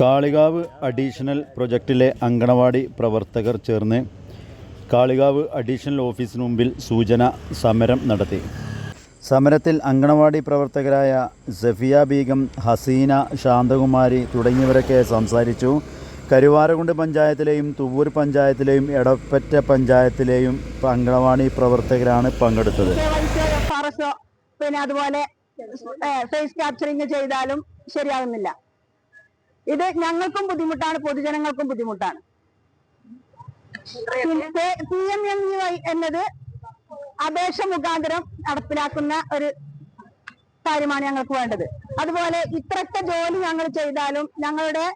Kalikavu additional പ്രൊജക്റ്റിലെ anganwadi പ്രവർത്തകർ ചേർന്ന് Kalikavu additional ഓഫീസിന് മുമ്പിൽ സൂചന സമരം നടത്തി. സമരത്തിൽ അങ്കണവാടി പ്രവർത്തകരായ സഫിയ ബീഗം ഹസീന ശാന്തകുമാരി തുടങ്ങിയവരൊക്കെ സംസാരിച്ചു. കരുവാരകുണ്ട് പഞ്ചായത്തിലെയും തുവൂർ പഞ്ചായത്തിലെയും എടപ്പറ്റ പഞ്ചായത്തിലെയും അങ്കണവാടി പ്രവർത്തകരാണ് പങ്കെടുത്തത്. പിന്നെ അതുപോലെ ഫേസ് ക്യാപ്ചറിങ് ചെയ്താലും ശരിയാകുന്നില്ല ഇത് ഞങ്ങൾക്കും ബുദ്ധിമുട്ടാണ് പൊതുജനങ്ങൾക്കും ബുദ്ധിമുട്ടാണ്. P M M U I എന്നത് അപേക്ഷ മുഖാന്തരം നടപ്പിലാക്കുന്ന ഒരു കാര്യമാണ് ഞങ്ങൾക്ക് വേണ്ടത്. അതുപോലെ ഇത്രയൊക്കെ ജോലി ഞങ്ങൾ ചെയ്താലും ഞങ്ങളുടെ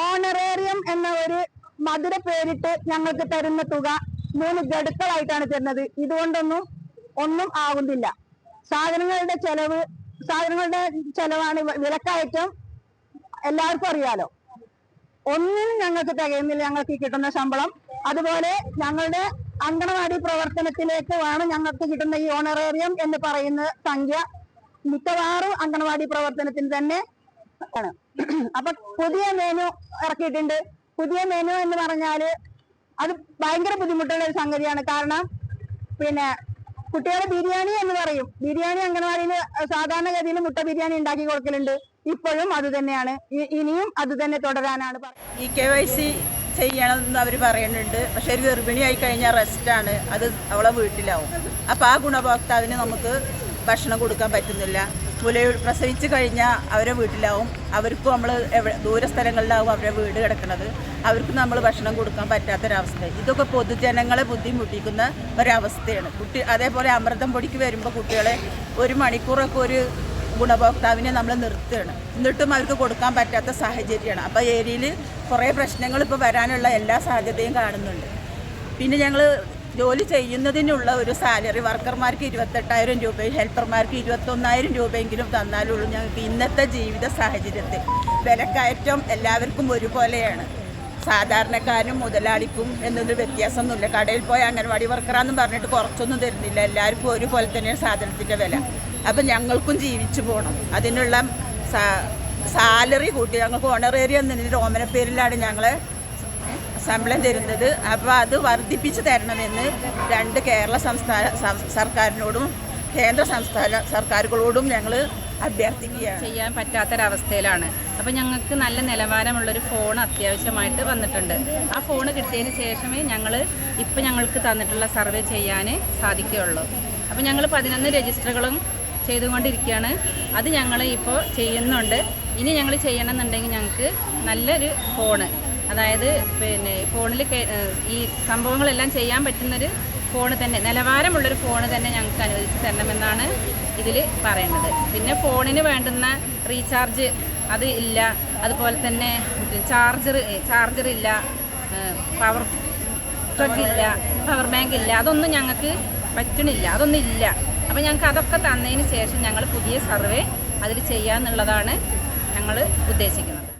ഓണറേറിയം എന്ന ഒരു മധുര പേരിട്ട് ഞങ്ങൾക്ക് തരുന്ന തുക മൂന്ന് ഗഡുക്കളായിട്ടാണ് തരുന്നത്. ഇതുകൊണ്ടൊന്നും ഒന്നും ആകുന്നില്ല സാധനങ്ങളുടെ ചെലവ് സാധനങ്ങളുടെ ചെലവാണ് വിലക്കയറ്റം എല്ലാവർക്കും അറിയാലോ. ഒന്നിനും ഞങ്ങൾക്ക് തികയുന്നില്ല ഞങ്ങൾക്ക് കിട്ടുന്ന ശമ്പളം. അതുപോലെ ഞങ്ങളുടെ അങ്കണവാടി പ്രവർത്തനത്തിലേക്ക് വേണം ഞങ്ങൾക്ക് കിട്ടുന്ന ഈ ഓണറേറിയം എന്ന് പറയുന്ന സംഖ്യ മിക്കവാറും അങ്കണവാടി പ്രവർത്തനത്തിന് തന്നെ ആണ്. അപ്പൊ പുതിയ മെനു ഇറക്കിയിട്ടുണ്ട്. പുതിയ മെനു എന്ന് പറഞ്ഞാൽ അത് ഭയങ്കര ബുദ്ധിമുട്ടുള്ള ഒരു സംഗതിയാണ്. കാരണം പിന്നെ കുട്ടികളെ ബിരിയാണി എന്ന് പറയും. ബിരിയാണി അംഗനവാടിയിൽ സാധാരണഗതിയിൽ മുട്ട ബിരിയാണി ഉണ്ടാക്കി കൊടുക്കലുണ്ട്. ഇപ്പോഴും അത് തന്നെയാണ്. ഇനിയും അത് തന്നെ തുടരാനാണ് ഈ കെ വൈ സി ചെയ്യണമെന്ന് അവർ പറയുന്നുണ്ട്. പക്ഷെ ഒരു ഗർഭിണി ആയി കഴിഞ്ഞാൽ ആണ്. അത് അവളെ വീട്ടിലാവും. അപ്പോൾ ആ ഗുണഭോക്താവിന് നമുക്ക് ഭക്ഷണം കൊടുക്കാൻ പറ്റുന്നില്ല. മുല പ്രസവിച്ച് കഴിഞ്ഞാൽ അവരെ വീട്ടിലാവും. അവർക്കും നമ്മൾ ദൂര സ്ഥലങ്ങളിലാവും അവരെ വീട് കിടക്കുന്നത്. അവർക്ക് നമ്മൾ ഭക്ഷണം കൊടുക്കാൻ പറ്റാത്തൊരവസ്ഥ. ഇതൊക്കെ പൊതുജനങ്ങളെ ബുദ്ധിമുട്ടിക്കുന്ന ഒരവസ്ഥയാണ്. കുട്ടി അതേപോലെ അമൃതം പൊടിക്ക് വരുമ്പോൾ കുട്ടികളെ ഒരു മണിക്കൂറൊക്കെ ഒരു ഗുണഭോക്താവിനെ നമ്മൾ നിർത്തുകയാണ്. എന്നിട്ടും അവർക്ക് കൊടുക്കാൻ പറ്റാത്ത സാഹചര്യമാണ്. അപ്പോൾ ഏരിയയിൽ കുറേ പ്രശ്നങ്ങൾ ഇപ്പോൾ വരാനുള്ള എല്ലാ സാധ്യതയും കാണുന്നുണ്ട്. പിന്നെ ഞങ്ങൾ ജോലി ചെയ്യുന്നതിനുള്ള ഒരു സാലറി വർക്കർമാർക്ക് ഇരുപത്തെട്ടായിരം രൂപയും ഹെൽപ്പർമാർക്ക് ഇരുപത്തൊന്നായിരം രൂപയെങ്കിലും തന്നാലുള്ളൂ ഞങ്ങൾക്ക് ഇന്നത്തെ ജീവിത സാഹചര്യത്തിൽ. വിലക്കയറ്റം എല്ലാവർക്കും ഒരുപോലെയാണ്. സാധാരണക്കാരനും മുതലാളിക്കും എന്നൊരു വ്യത്യാസമൊന്നുമില്ല. കടയിൽ പോയ അംഗൻവാടി വർക്കറാന്ന് പറഞ്ഞിട്ട് കുറച്ചൊന്നും തരുന്നില്ല. എല്ലാവർക്കും ഒരുപോലെ തന്നെയാണ് സാധനത്തിന്റെ വില. അപ്പം ഞങ്ങൾക്കും ജീവിച്ചു പോകണം അതിനുള്ള സാലറി കൂട്ടി. ഞങ്ങൾക്ക് ഓണറേറിയം റോമന ഓമന പേരിലാണ് ഞങ്ങളെ ശമ്പളം തരുന്നത്. അപ്പോൾ അത് വർദ്ധിപ്പിച്ച് തരണമെന്ന് രണ്ട് കേരള സംസ്ഥാന സർക്കാരിനോടും കേന്ദ്ര സംസ്ഥാന സർക്കാരുകളോടും ഞങ്ങൾ അഭ്യർത്ഥിക്കുകയാണ്. ചെയ്യാൻ പറ്റാത്തൊരവസ്ഥയിലാണ്. അപ്പോൾ ഞങ്ങൾക്ക് നല്ല നിലവാരമുള്ളൊരു ഫോൺ അത്യാവശ്യമായിട്ട് വന്നിട്ടുണ്ട്. ആ ഫോൺ കിട്ടിയതിന് ശേഷമേ ഞങ്ങൾ ഇപ്പം ഞങ്ങൾക്ക് തന്നിട്ടുള്ള സർവേ ചെയ്യാൻ സാധിക്കുകയുള്ളൂ. അപ്പോൾ ഞങ്ങൾ പതിനൊന്ന് രജിസ്റ്ററുകളും ചെയ്തുകൊണ്ടിരിക്കുകയാണ്. അത് ഞങ്ങൾ ഇപ്പോൾ ചെയ്യുന്നുണ്ട്. ഇനി ഞങ്ങൾ ചെയ്യണമെന്നുണ്ടെങ്കിൽ ഞങ്ങൾക്ക് നല്ലൊരു ഫോണ്. അതായത് പിന്നെ ഫോണിൽ ഈ സംഭവങ്ങളെല്ലാം ചെയ്യാൻ പറ്റുന്നൊരു ഫോണ് തന്നെ നിലവാരമുള്ളൊരു ഫോണ് തന്നെ ഞങ്ങൾക്ക് അനുവദിച്ച് തരണമെന്നാണ് ഇതിൽ പറയുന്നത് പിന്നെ ഫോണിന് വേണ്ടുന്ന റീചാർജ് അത് ഇല്ല. അതുപോലെ തന്നെ ചാർജർ ചാർജർ ഇല്ല. പവർ പ്ലഗ് ഇല്ല പവർ ബാങ്ക് ഇല്ല. അതൊന്നും ഞങ്ങൾക്ക് പറ്റണില്ല. അതൊന്നും ഇല്ല. അപ്പോൾ ഞങ്ങൾക്ക് അതൊക്കെ തന്നതിന് ശേഷം ഞങ്ങൾ പുതിയ സർവേ അതിൽ ചെയ്യാന്നുള്ളതാണ് ഞങ്ങൾ ഉദ്ദേശിക്കുന്നത്.